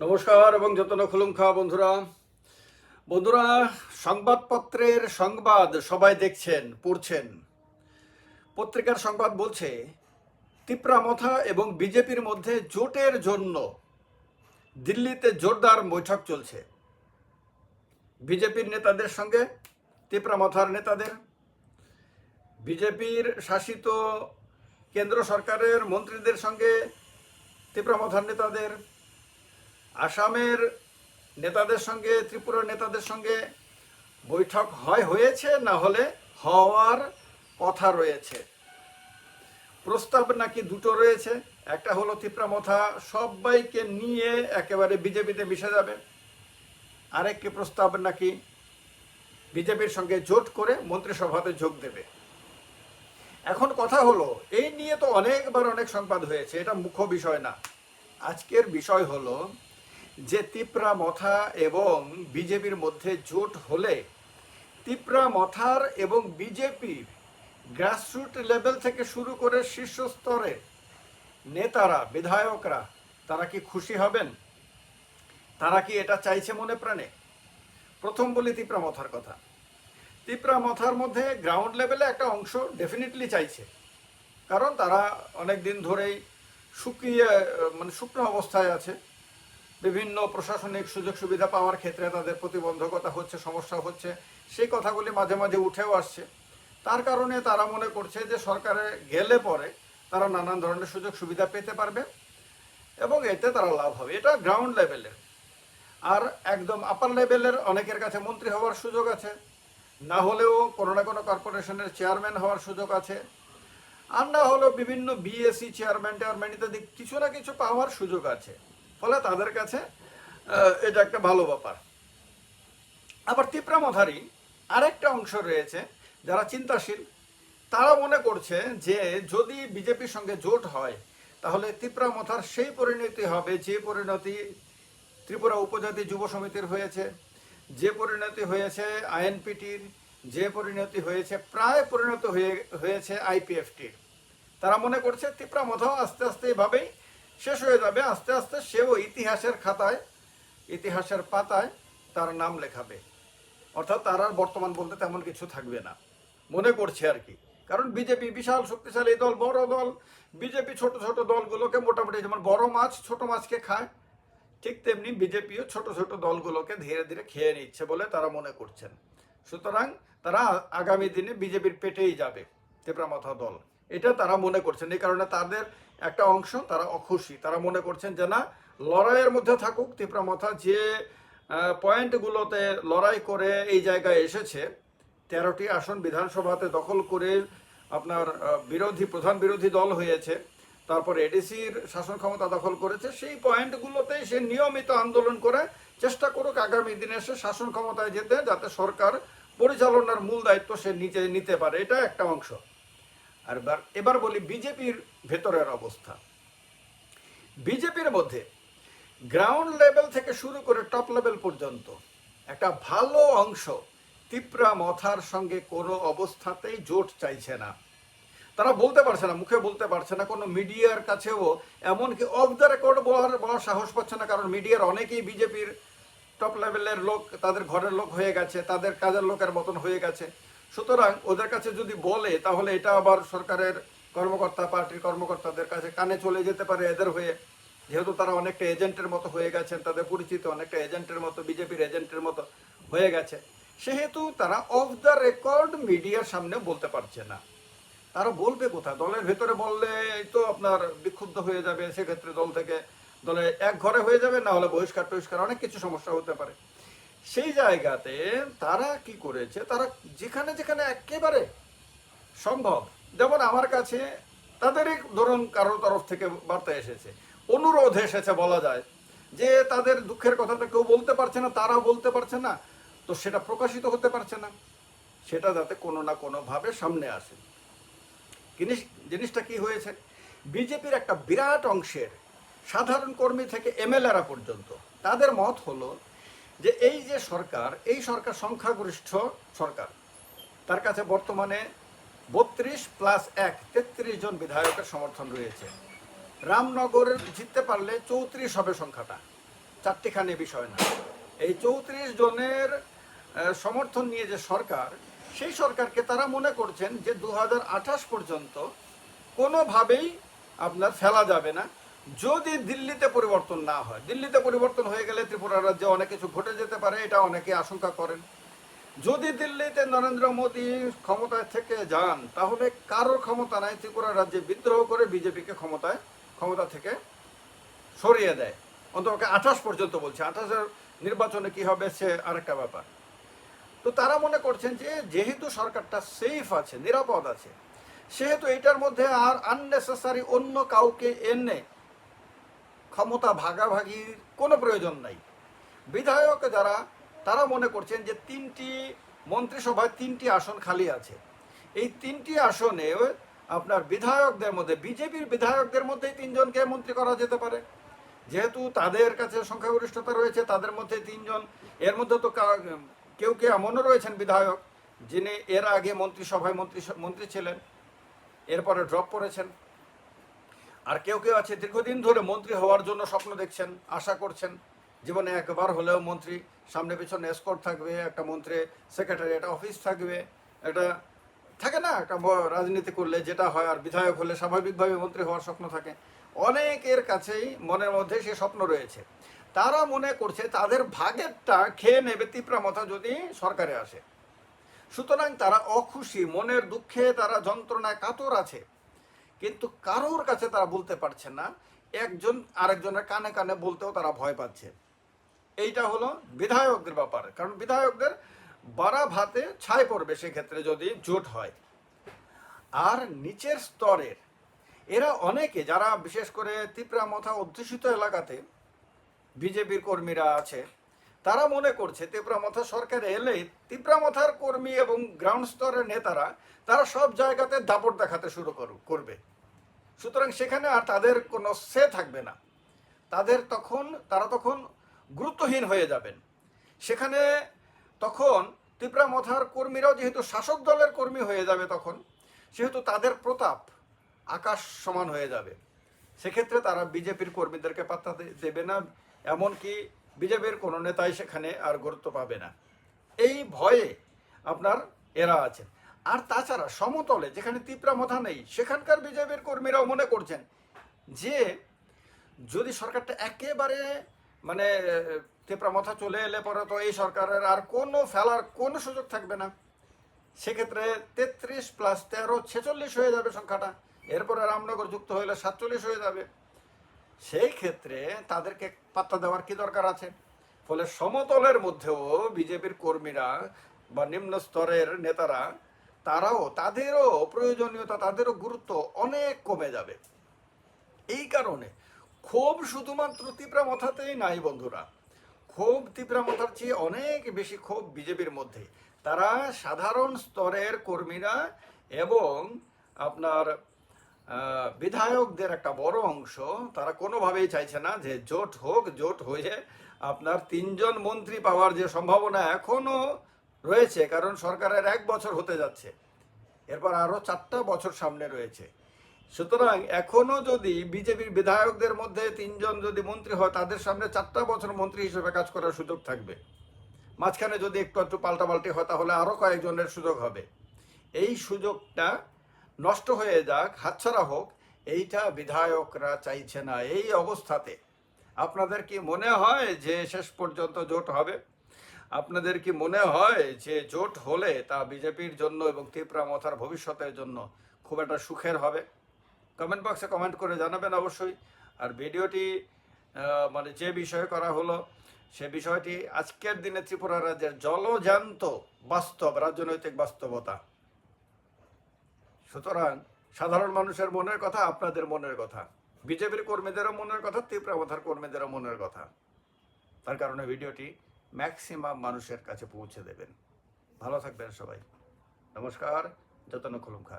নমস্কার এবং যতন খুলুমখা বন্ধুরা। বন্ধুরা, সংবাদপত্রের সংবাদ সবাই দেখছেন, পড়ছেন। পত্রিকার সংবাদ বলছে তিপ্রামথা এবং বিজেপির মধ্যে জোটের জন্য দিল্লিতে জোরদার বৈঠক চলছে। বিজেপির নেতাদের সঙ্গে তিপ্রামথার নেতাদের। বিজেপির শাসিত কেন্দ্র সরকারের মন্ত্রীদের সঙ্গে তিপ্রামথার নেতাদের আসামের নেতাদের সঙ্গে, ত্রিপুরার নেতাদের সঙ্গে বৈঠক হয়, হয়েছে, না হলে হওয়ার কথা রয়েছে। প্রস্তাব নাকি দুটো রয়েছে, একটা হলো ত্রিপুরামথা সবাইকে নিয়ে একেবারে বিজেপিতে মিশে যাবে। আরেকটি প্রস্তাব নাকি বিজেপির সঙ্গে জোট করে মন্ত্রিসভাতে যোগ দেবে। এখন কথা হলো, এই নিয়ে তো অনেকবার অনেক সংবাদ হয়েছে, এটা মুখ্য বিষয় না। আজকের বিষয় হলো যে তিপ্রা মথা এবং বিজেপির মধ্যে জোট হলে তিপ্রা মথার এবং বিজেপির গ্রাসরুট লেভেল থেকে শুরু করে শীর্ষস্তরে নেতারা, বিধায়করা, তারা কি খুশি হবেন? তারা কি এটা চাইছে মনে প্রাণে? প্রথম বলি তিপ্রা মথার কথা। তিপ্রা মথার মধ্যে গ্রাউন্ড লেভেলে একটা অংশ ডেফিনেটলি চাইছে। কারণ তারা অনেক দিন ধরেই শুকিয়ে মানে শুকনো অবস্থায় আছে। বিভিন্ন প্রশাসনিক সুযোগ সুবিধা পাওয়ার ক্ষেত্রে তাদের প্রতিবন্ধকতা হচ্ছে, সমস্যা হচ্ছে, সেই কথাগুলি মাঝে মাঝে উঠেও আসছে। তার কারণে তারা মনে করছে যে সরকারে গেলে পরে তারা নানান ধরনের সুযোগ সুবিধা পেতে পারবে এবং এতে তারা লাভ হবে। এটা গ্রাউন্ড লেভেলের আর একদম আপার লেভেলের অনেকের কাছে মন্ত্রী হওয়ার সুযোগ আছে, না হলেও কোনো না কোনো কর্পোরেশনের চেয়ারম্যান হওয়ার সুযোগ আছে, আর না হলেও বিভিন্ন বিএসসি চেয়ারম্যান টেয়ারম্যান ইত্যাদি কিছু না কিছু পাওয়ার সুযোগ আছে। ফলে তাদের কাছে এটা একটা ভালো ব্যাপার। আবার তিপ্রামথারি আরেকটা অংশ রয়েছে যারা চিন্তাশীল। তারা মনে করছে যে যদি বিজেপির সঙ্গে জোট হয়, তাহলে তিপ্রামথার সেই পরিণতি হবে যে পরিণতি ত্রিপুরা উপজাতি যুব সমিতির হয়েছে, যে পরিণতি হয়েছে আইএনপিটির, যে পরিণতি হয়েছে, প্রায় পরিণত হয়ে, হয়েছে আইপিএফটির। তারা মনে করছে তিপ্রা মথাও আস্তে আস্তে এভাবেই শেষ হয়ে যাবে। আস্তে আস্তে সেও ইতিহাসের খাতায়, ইতিহাসের পাতায় তার নাম লেখাবে। অর্থাৎ তার আর বর্তমান বলতে তেমন কিছু থাকবে না। মনে করছে আর কি। কারণ বিজেপি বিশাল শক্তিশালী দল, বড় দল। বিজেপি ছোট ছোট দলগুলোকে মোটামুটি যেমন বড় মাছ, ছোট মাছকে খায়, ঠিক তেমনি বিজেপিও ছোট ছোট দলগুলোকে ধীরে ধীরে খেয়ে নিচ্ছে বলে তারা মনে করছেন। সুতরাং তারা আগামী দিনে বিজেপির পেটেই যাবে তেপ্রামাথা দল। এটা তারা মনে করছেন। এই কারণে তাদের একটা অংশ তারা অখুশি। তারা মনে করছেন যে না, লড়াইয়ের মধ্যে থাকুক তিপ্রামাথা যে পয়েন্টগুলোতে লড়াই করে এই জায়গায় এসেছে, তেরোটি আসন বিধানসভাতে দখল করে আপনার বিরোধী, প্রধান বিরোধী দল হয়েছে, তারপর এডিসির শাসন ক্ষমতা দখল করেছে, সেই পয়েন্টগুলোতেই সে নিয়মিত আন্দোলন করে, চেষ্টা করুক আগামী দিনে সে শাসন ক্ষমতায় যেতে, যাতে সরকার পরিচালনার মূল দায়িত্ব সে নিজে নিতে পারে। এটা একটা অংশ। আর এবার এবার বলি বিজেপির ভেতরের অবস্থা। বিজেপির মধ্যে গ্রাউন্ড লেভেল থেকে শুরু করে টপ লেভেল পর্যন্ত একটা ভালো অংশ তিপ্রা মথার সঙ্গে কোনো অবস্থাতেই জোট চাইছে না। তারা বলতে পারছে না, মুখে বলতে পারছে না, কোনো মিডিয়ার কাছেও, এমনকি অফ দ্য রেকর্ড বলার বলার সাহস পাচ্ছে না, কারণ মিডিয়ার অনেকেই বিজেপির টপ লেভেলের লোক, তাদের ঘরের লোক হয়ে গেছে, তাদের কাজের লোকের মতন হয়ে গেছে। সুতরাং ওদের কাছে যদি বলে, তাহলে এটা আবার সরকারের কর্মকর্তা, পার্টির কর্মকর্তাদের কাছে কানে চলে যেতে পারে এদের হয়ে। যেহেতু তারা অনেকটা এজেন্টের মতো হয়ে গেছেন, তাদের পরিচিত অনেকটা এজেন্টের মতো, বিজেপির এজেন্টের মতো হয়ে গেছে। সেহেতু তারা অফ দ্য রেকর্ড মিডিয়ার সামনে বলতে পারছে না। তারা বলবে কোথায়? দলের ভেতরে বললে তো আপনার বিক্ষুব্ধ হয়ে যাবে। সেক্ষেত্রে দল থেকে দলে এক ঘরে হয়ে যাবে, না হলে বহিষ্কার টহিষ্কার অনেক কিছু সমস্যা হতে পারে। সেই জায়গাতে তারা কি করেছে? তারা যেখানে যেখানে একেবারে সম্ভব, যেমন আমার কাছে তাদেরই ধরুন কারোর তরফ থেকে বার্তা এসেছে। অনুরোধ এসেছে বলা যায় যে তাদের দুঃখের কথা তো কেউ বলতে পারছে না তারা বলতে পারছে না। তো সেটা প্রকাশিত হতে পারছে না। সেটা যাতে কোনো না কোনোভাবে সামনে আসে। জিনিস, জিনিসটা কি হয়েছে? বিজেপির একটা বিরাট অংশের সাধারণ কর্মী থেকে এমএলএরা পর্যন্ত, তাদের মত হলো যে এই যে সরকার, এই সরকার সংখ্যাগরিষ্ঠ সরকার, তার কাছে বর্তমানে বত্রিশ প্লাস এক, তেত্রিশ জন বিধায়কের সমর্থন রয়েছে। রামনগরের জিততে পারলে চৌত্রিশ হবে সংখ্যাটা, চারটিখানি বিষয় না। এই চৌত্রিশ জনের সমর্থন নিয়ে যে সরকার, সেই সরকারকে তারা মনে করছেন যে দু হাজার আঠাশ পর্যন্ত কোনোভাবেই আপনার ফেলা যাবে না। যদি দিল্লিতে পরিবর্তন না হয়, দিল্লিতে পরিবর্তন হয়ে গেলে ত্রিপুরা রাজ্যে অনেক কিছু ঘটে যেতে পারে, এটা অনেকে আশঙ্কা করেন। যদি দিল্লিতে নরেন্দ্র মোদী ক্ষমতায় থেকে যান, তাহলে কারোর ক্ষমতা নাই, ত্রিপুরা রাজ্যে বিদ্রোহ করে বিজেপিকে ক্ষমতায়, ক্ষমতা থেকে সরিয়ে দেয়। অন্তপক্ষে আঠাশ পর্যন্ত বলছে, আঠাশের নির্বাচনে কি হবে, সে আরেকটা ব্যাপার। তো তারা মনে করছেন যে, যেহেতু সরকারটা সেফ আছে, নিরাপদ আছে, সেহেতু এটার মধ্যে আর আননেসেসারি অন্য কাউকে এনে ক্ষমতা ভাগাভাগির কোনো প্রয়োজন নাই। বিধায়ক যারা, তারা মনে করছেন যে তিনটি মন্ত্রিসভায় তিনটি আসন খালি আছে। এই তিনটি আসনে আপনার বিধায়কদের মধ্যে, বিজেপির বিধায়কদের মধ্যেই তিনজনকে মন্ত্রী করা যেতে পারে। যেহেতু তাদের কাছে সংখ্যাগরিষ্ঠতা রয়েছে, তাদের মধ্যে তিনজন, এর মধ্যে তো কেউ কেউ এমনও রয়েছেন বিধায়ক, যিনি এর আগে মন্ত্রিসভায় মন্ত্রী মন্ত্রী ছিলেন। এরপরে ড্রপ করেছেন। আর কেউ কেউ আছে দীর্ঘদিন ধরে মন্ত্রী হওয়ার জন্য স্বপ্ন দেখছেন, আশা করছেন। জীবনে একবার হলেও মন্ত্রী, সামনে পিছনে এসকোর্ট থাকবে, একটা মন্ত্রী সেক্রেটারি একটা অফিস থাকবে। একটা থাকে না, একটা রাজনীতি করলে যেটা হয় আর বিধায়ক হলে স্বাভাবিকভাবে মন্ত্রী হওয়ার স্বপ্ন থাকে। অনেকের কাছেই মনের মধ্যে সে স্বপ্ন রয়েছে। তারা মনে করছে তাদের ভাগেরটা খেয়ে নেবে তিপ্রামথা যদি সরকারে আসে। সুতরাং তারা অখুশি, মনের দুঃখে তারা যন্ত্রণায় কাতর আছে। কিন্তু কারোর কাছে তারা বলতে পারছে না, একজন আরেকজনের কানে কানে বলতেও তারা ভয় পাচ্ছে। এইটা হলো বিধায়কদের ব্যাপার, কারণ বিধায়কদের বাড়া ভাতে ছাই পড়বে সেক্ষেত্রে যদি জোট হয়। আর নিচের স্তরের এরা অনেকে যারা বিশেষ করে তিপ্রামথা অধ্যুষিত এলাকাতে বিজেপির কর্মীরা আছে, তারা মনে করছে তিপ্রামথা সরকার এলে তিপ্রামথার কর্মী এবং গ্রাউন্ড স্তরের নেতারা তারা সব জায়গাতে দাপট দেখাতে শুরু করু করবে। সুতরাং সেখানে আর তাদের কোনো সে থাকবে না। তাদের তখন, তারা তখন গুরুত্বহীন হয়ে যাবেন। সেখানে তখন তিপ্রামথার কর্মীরাও যেহেতু শাসক দলের কর্মী হয়ে যাবে তখন, সেহেতু তাদের প্রতাপ আকাশ সমান হয়ে যাবে। সেক্ষেত্রে তারা বিজেপির কর্মীদেরকে পাত্তা দেবে না, এমনকি বিজেপির কোনো নেতাই সেখানে আর গুরুত্ব পাবে না। এই ভয়ে আপনার এরা আছেন। আর তাছাড়া সমতলে যেখানে তিপ্রামথা নেই, সেখানকার বিজেপির কর্মীরাও মনে করছেন যে যদি সরকারটা একেবারে মানে তেপ্রামথা চলে এলে পরে তো এই সরকারের আর কোনো ফেলার কোনো সুযোগ থাকবে না। সেক্ষেত্রে তেত্রিশ প্লাস তেরো, ছেচল্লিশ হয়ে যাবে সংখ্যাটা। এরপরে রামনগর যুক্ত হইলে সাতচল্লিশ হয়ে যাবে। সেই ক্ষেত্রে তাদেরকে পাত্তা দেওয়ার কি দরকার আছে? ফলে সমতলের মধ্যেও বিজেপির কর্মীরা বা নিম্ন স্তরের নেতারা তারাও, তাদেরও প্রয়োজনীয়তা তাদেরও গুরুত্ব অনেক কমে যাবে। এই কারণে ক্ষোভ শুধুমাত্র তিপ্রামথাতেই নাই বন্ধুরা। ক্ষোভ তিপ্রামথার চেয়ে অনেক বেশি ক্ষোভ বিজেপির মধ্যে। তারা সাধারণ স্তরের কর্মীরা এবং আপনার বিধায়কদের একটা বড় অংশ, তারা কোনোভাবেই চাইছে না যে জোট হোক, জোট হয়ে আপনার তিনজন মন্ত্রী পাওয়ার যে সম্ভাবনা এখনও রয়েছে, কারণ সরকারের এক বছর হতে যাচ্ছে। এরপর আরও চারটা বছর সামনে রয়েছে। সুতরাং এখনও যদি বিজেপির বিধায়কদের মধ্যে তিনজন যদি মন্ত্রী হয়, তাদের সামনে চারটা বছর মন্ত্রী হিসেবে কাজ করার সুযোগ থাকবে। মাঝখানে যদি একটু একটু পাল্টাপাল্টি হয়, তাহলে আরও কয়েকজনের সুযোগ হবে। এই সুযোগটা নষ্ট হয়ে যাক, হাতছাড়া হোক, এইটা বিধায়করা চাইছে না। এই অবস্থাতে আপনাদের কি মনে হয় যে শেষ পর্যন্ত জোট হবে? আপনাদের কি মনে হয় যে জোট হলে তা বিজেপির জন্য এবং ত্রিপুরা তীব্রামথার ভবিষ্যতের জন্য খুব একটা সুখের হবে? কমেন্ট বক্সে কমেন্ট করে জানাবেন অবশ্যই। আর ভিডিওটি মানে যে বিষয়ে করা হলো, সে বিষয়টি আজকের দিনে ত্রিপুরা রাজ্যের জলজান্ত বাস্তব, রাজনৈতিক বাস্তবতা। সুতরাং সাধারণ মানুষের মনের কথা, আপনাদের মনের কথা। বিজেপির কর্মীদেরও মনের কথা তীব্রাবধার কর্মীদেরও মনের কথা। তার কারণে ভিডিওটি ম্যাক্সিমাম মানুষের কাছে পৌঁছে দেবেন। ভালো থাকবেন সবাই। নমস্কার যতন খুলুম খা